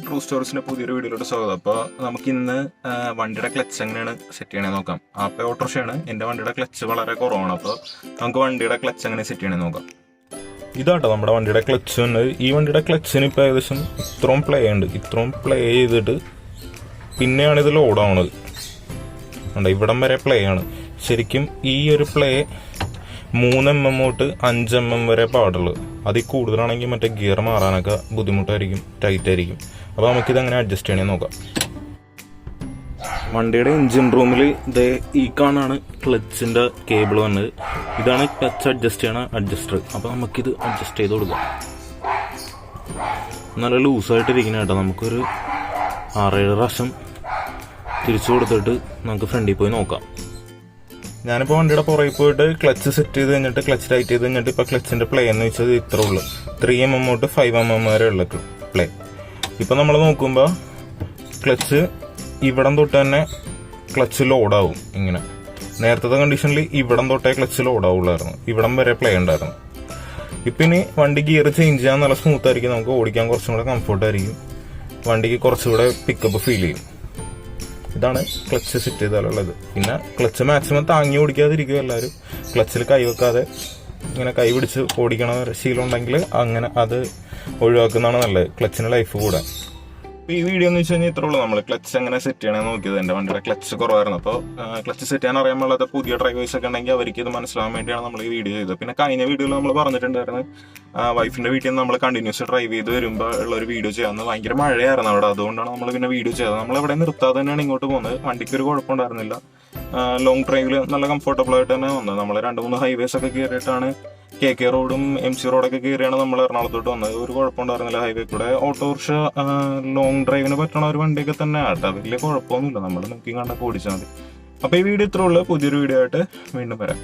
സ്റ്റോറീസിന്റെ പുതിയൊരു വീഡിയോയിലോട്ട് സ്വാഗതം. അപ്പോൾ നമുക്ക് ഇന്ന് വണ്ടിയുടെ ക്ലച്ച് എങ്ങനെയാണ് സെറ്റ് ചെയ്യണേ നോക്കാം. ആപ്പേ ഓട്ടോറിക്ഷയാണ്. എന്റെ വണ്ടിയുടെ ക്ലച്ച് വളരെ കുറവാണ്. അപ്പോൾ നമുക്ക് വണ്ടിയുടെ ക്ലച്ച് എങ്ങനെ സെറ്റ് ചെയ്യണേ നോക്കാം. ഇതാട്ടോ നമ്മുടെ വണ്ടിയുടെ ക്ലച്ച് ഉണ്ട് ഈ വണ്ടിയുടെ ക്ലച്ചിന് ഇപ്പോൾ ഏകദേശം ഇത്രയും പ്ലേ ഉണ്ട്. ഇത്രയും പ്ലേ ചെയ്തിട്ട് പിന്നെയാണ് ഇത് ലോഡാവണത് ഇവിടം വരെ പ്ലേ ആണ്. ശരിക്കും ഈ ഒരു പ്ലേ മൂന്ന് എം എം തൊട്ട് അഞ്ച് എം എം വരെ പാടുള്ളൂ. അതിൽ കൂടുതലാണെങ്കിൽ മറ്റേ ഗിയർ മാറാനൊക്കെ ബുദ്ധിമുട്ടായിരിക്കും ടൈറ്റ് ആയിരിക്കും അപ്പോൾ നമുക്കിത് അങ്ങനെ അഡ്ജസ്റ്റ് ചെയ്യണേ നോക്കാം. വണ്ടിയുടെ എഞ്ചിൻ റൂമിൽ ഇതേ ഈ കാണാണ് ക്ലച്ചിന്റെ കേബിൾ വന്നത്. ഇതാണ് ക്ലച്ച് അഡ്ജസ്റ്റ് ചെയ്യണ അഡ്ജസ്റ്റർ അപ്പോൾ നമുക്കിത് അഡ്ജസ്റ്റ് ചെയ്ത് കൊടുക്കാം. നല്ല ലൂസായിട്ടിരിക്കുന്ന കേട്ടോ. നമുക്കൊരു ആറേഴ് പ്രാവശ്യം തിരിച്ചു കൊടുത്തിട്ട് നമുക്ക് ഫ്രണ്ടിൽ പോയി നോക്കാം. ഞാനിപ്പോൾ വണ്ടിയുടെ പുറകിൽ പോയിട്ട് ക്ലച്ച് സെറ്റ് ചെയ്ത് കഴിഞ്ഞിട്ട് ക്ലച്ച് ടൈറ്റ് ചെയ്ത് കഴിഞ്ഞിട്ട് ഇപ്പോൾ ക്ലച്ചിന്റെ പ്ലേ എന്ന് വെച്ചത് ഇത്ര ഉള്ളൂ. ത്രീ എം എം തൊട്ട് ഫൈവ് എം എം വരെ ഉള്ളത് പ്ലേ ഇപ്പം നമ്മൾ നോക്കുമ്പോൾ ക്ലച്ച് ഇവിടം തൊട്ട് തന്നെ ക്ലച്ച് ലോഡാവും ഇങ്ങനെ. നേരത്തെ കണ്ടീഷനിൽ ഇവിടം തൊട്ടേ ക്ലച്ച് ലോഡാവുള്ളായിരുന്നു ഇവിടം വരെ പ്ലേ ഉണ്ടായിരുന്നു. ഇപ്പം ഇനി വണ്ടി ഗിയർ ചേഞ്ച് ചെയ്യാൻ നല്ല സ്മൂത്ത് ആയിരിക്കും. നമുക്ക് ഓടിക്കാൻ കുറച്ചും കൂടെ കംഫർട്ടായിരിക്കും വണ്ടിക്ക് കുറച്ചുകൂടെ പിക്കപ്പ് ഫീൽ ചെയ്യും. ഇതാണ് ക്ലച്ച് സെറ്റ് ചെയ്താലുള്ളത്. പിന്നെ ക്ലച്ച് മാക്സിമം താങ്ങി ഓടിക്കാതിരിക്കുക എല്ലാവരും. ക്ലച്ചിൽ കൈ വെക്കാതെ ഇങ്ങനെ കൈ പിടിച്ച് ഓടിക്കണ ശീലം ഉണ്ടെങ്കിൽ അങ്ങനെ അത് ഒഴിവാക്കുന്നതാണ് നല്ലത്. ക്ലച്ചിന് ലൈഫ് കൂടാൻ ഈ വീഡിയോ എന്ന് വെച്ച് കഴിഞ്ഞാൽ ഇത്ര ഉള്ളൂ. നമ്മൾ ക്ലച്ച് എങ്ങനെ സെറ്റ് ചെയ്യണമെന്ന് നോക്കിയത്. എന്റെ വണ്ടിയുടെ ക്ലച്ച് കുറവായിരുന്നു. അപ്പോൾ ക്ലച്ച് സെറ്റ് ചെയ്യാൻ അറിയാൻ പാടാത്ത പുതിയ ഡ്രൈവേഴ്സ് ഒക്കെ ഉണ്ടെങ്കിൽ അവർക്ക് ഇത് മനസ്സിലാവാൻ വേണ്ടിയാണ് നമ്മൾ ഈ വീഡിയോ ചെയ്തത്. പിന്നെ കഴിഞ്ഞ വീഡിയോയിൽ നമ്മൾ പറഞ്ഞിട്ടുണ്ടായിരുന്നു വൈഫിന്റെ വീട്ടിൽ നിന്ന് നമ്മൾ കണ്ടിന്യൂസ് ഡ്രൈവ് ചെയ്ത് വരുമ്പോൾ ഉള്ള ഒരു വീഡിയോ ചെയ്യാമെന്ന് ഭയങ്കര മഴയായിരുന്നു അവിടെ. അതുകൊണ്ടാണ് നമ്മൾ പിന്നെ വീഡിയോ ചെയ്തത്. നമ്മൾ എവിടെ നിർത്താതെ തന്നെയാണ് ഇങ്ങോട്ട് പോകുന്നത്. വണ്ടിക്ക് ഒരു കുഴപ്പമുണ്ടായിരുന്നില്ല. ലോങ് ഡ്രൈവിൽ നല്ല കംഫർട്ടബിൾ ആയിട്ട് തന്നെ വന്നത്. നമ്മൾ രണ്ട് മൂന്ന് ഹൈവേസ് ഒക്കെ കയറിയിട്ടാണ് കെ കെ റോഡും എം സി റോഡൊക്കെ കയറിയാണ് നമ്മൾ എറണാകുളത്തോട്ട് വന്നത്. ഒരു കുഴപ്പമുണ്ടായിരുന്നില്ല ഹൈവേ കൂടെ. ഓട്ടോറിക്ഷ ലോങ് ഡ്രൈവിന് പറ്റണ ഒരു വണ്ടിയൊക്കെ തന്നെ ആട്ടോ വലിയ കുഴപ്പമൊന്നുമില്ല. നമ്മൾ നോക്കി കണ്ടൊക്കെ ഓടിച്ചാൽ മതി. അപ്പോൾ ഈ വീഡിയോ ഇത്രയുള്ള പുതിയൊരു വീഡിയോ ആയിട്ട് വീണ്ടും വരാം.